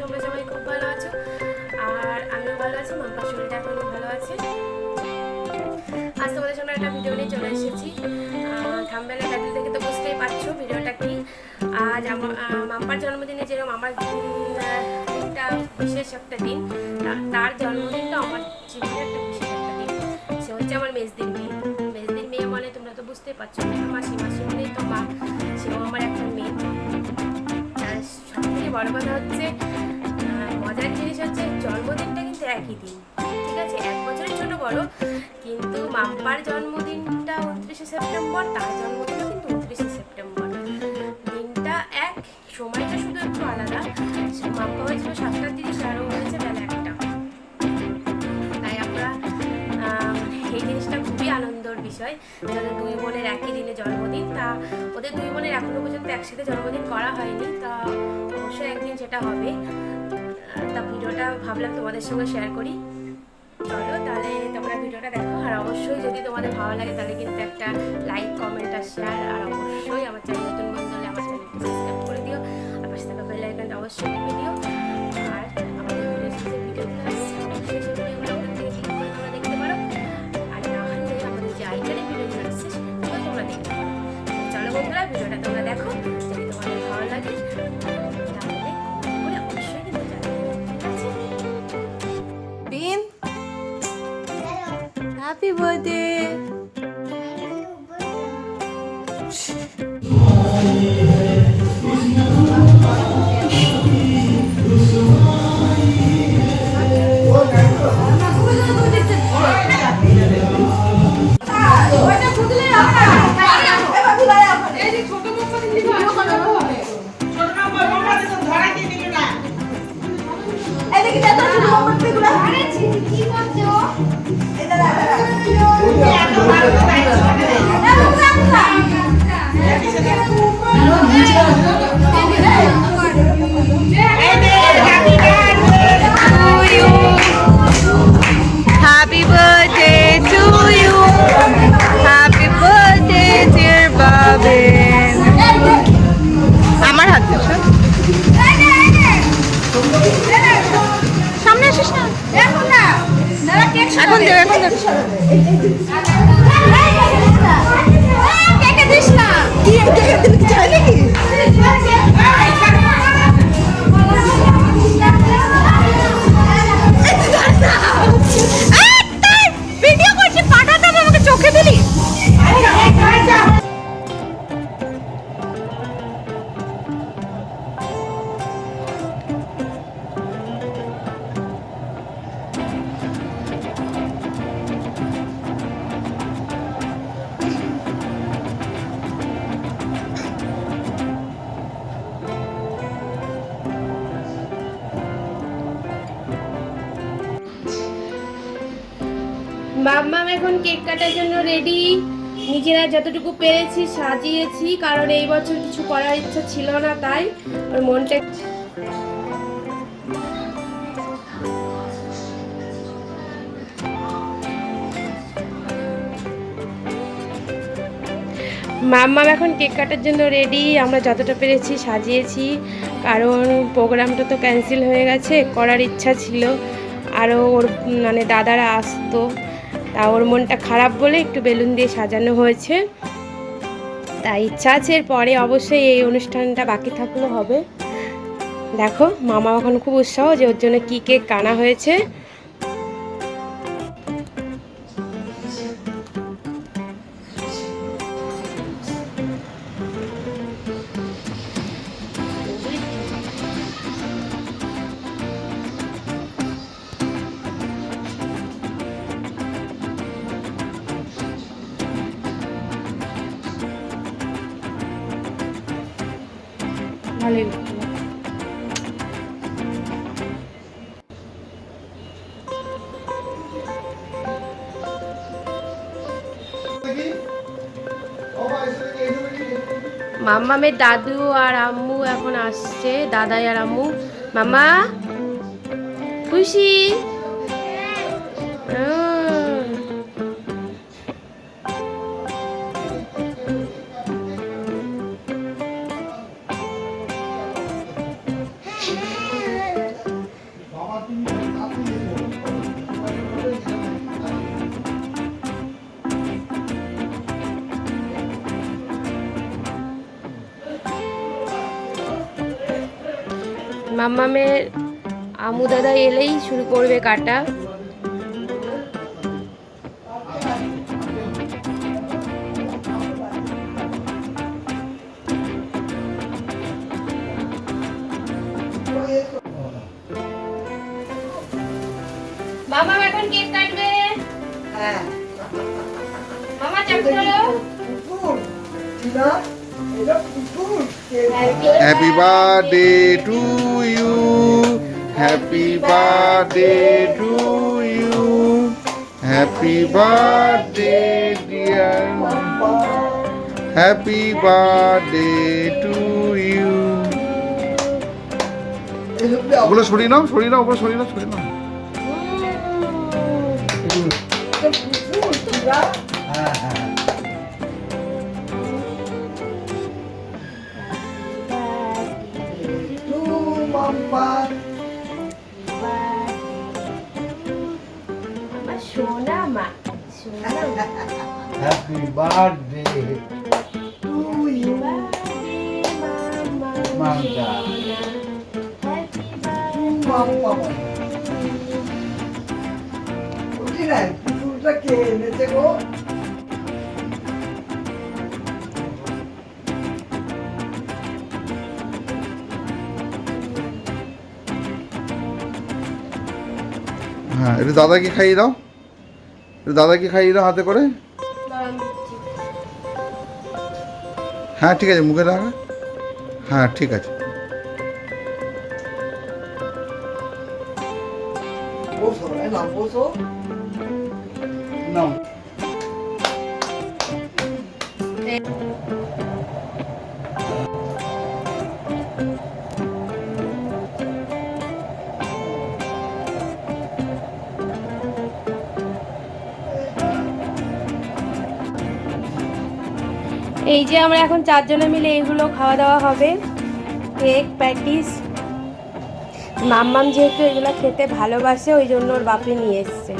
তোমরা সবাই খুব ভালো আছো। আর আমিও ভালো আছি মাম্পার শরীরটা এখন ভালো আছে। আজ তোমাদের সামনে একটা ভিডিও নিয়ে চলে এসেছি। থাম্বেলের টাইটেল থেকে তো বুঝতেই পারছ ভিডিওটা কি। আজ আমার মাম্পার জন্মদিনে যেরকম আমার একটা বিশেষ একটা দিন তার জন্মদিনটা আমার জীবনের একটা বিশেষ একটা দিন। সে হচ্ছে আমার মেজদিন মেয়ে। মেজদিন মেয়ে মানে তোমরা তো বুঝতেই পারছ মাসি মাসি মানেই তো মা, সেও আমার একটা মেয়ে। সব থেকে বড় কথা হচ্ছে মজার জিনিস হচ্ছে জন্মদিনটা কিন্তু একই দিন। ঠিক আছে? এক বছরের ছোট বড়, কিন্তু মাম্পার জন্মদিনটা উনত্রিশে সেপ্টেম্বর, তার জন্মদিনও কিন্তু উনত্রিশে সেপ্টেম্বর। দিনটা এক, সময়টা শুধু একটু আলাদা। মাম্পা হয়েছিল সাতটার তিরিশ, আরও হয়েছে বেলা একটা। তাই আমরা এই জিনিসটা খুবই আনন্দর বিষয়। যাদের দুই বোনের একই দিনে জন্মদিন, তা ওদের দুই বোনের এখনও পর্যন্ত একসাথে জন্মদিন করা হয়নি। তা অবশ্যই একদিন সেটা হবে। তা ভিডিওটা ভাবলাম তোমাদের সঙ্গে শেয়ার করি। চলো তাহলে তোমরা ভিডিওটা দেখো। আর অবশ্যই যদি তোমাদের ভালো লাগে, তাহলে কিন্তু একটা লাইক কমেন্ট আর শেয়ার আর অবশ্যই আমার চ্যানেল নতুন বন্ধু হলে আমার চ্যানেলটি সাবস্ক্রাইব করে দিও। আর পাশে থাকা বেল আইকনটা অবশ্যই much. সামনে আসিস না এখন দেবে কি দেবে ভিডিও মাম্মাম এখন কেক কাটার জন্য রেডি নিজেরা যতটুকু পেরেছি সাজিয়েছি, কারণ এই বছর কিছু করার ইচ্ছা ছিল না তাই। ওর মনটা মাম্মাম এখন কেক কাটার জন্য রেডি আমরা যতটা পেরেছি সাজিয়েছি, কারণ প্রোগ্রামটা তো ক্যান্সেল হয়ে গেছে, করার ইচ্ছা ছিল। আরও ওর মানে দাদারা আসতো। তা ওর মনটা খারাপ বলে একটু বেলুন দিয়ে সাজানো হয়েছে। তা ইচ্ছা আছে পরে অবশ্যই এই অনুষ্ঠানটা বাকি থাকলে হবে। দেখো মামা এখন খুব উৎসাহ যে ওর জন্য কী কেক কানা হয়েছে। ভালোই মাম্মামের দাদু আর আম্মু এখন আসছে দাদাই আর আম্মু। মামা খুশি? মাম্মামের আমু দাদা এলেই শুরু করবে কাটা। মামা এখন কেক কাটবে। হ্যাঁ। মামা চলো কুকুর টিনা এটা কুকুর Happy birthday to you. Happy birthday to you. Happy birthday, dear. Happy birthday to you. ওগুলো সরিয়ে নাও সরিয়ে নাও ওগুলো সরিয়ে নাও সরিয়ে নাও হ্যাঁ হ্যাঁ মাম্মা আমার সোনা মা সোনা মা হ্যাপি বার্থডে টু ইউ মামা মাম্মা টিনা কুকুরটা কে এনেছে গো হ্যাঁ একটু দাদাকে খাইয়ে দাও। দাদাকে খাইয়ে দাও হাতে করে। হ্যাঁ ঠিক আছে, মুখে লাগা হ্যাঁ ঠিক আছে। নাও। এই যে আমরা এখন চারজনে মিলে এইগুলো খাওয়া দাওয়া হবে। Cake, patties. মাম্মাম যেহেতু এগুলো খেতে ভালোবাসে, ওই জন্য ওর বাপে নিয়ে এসছে।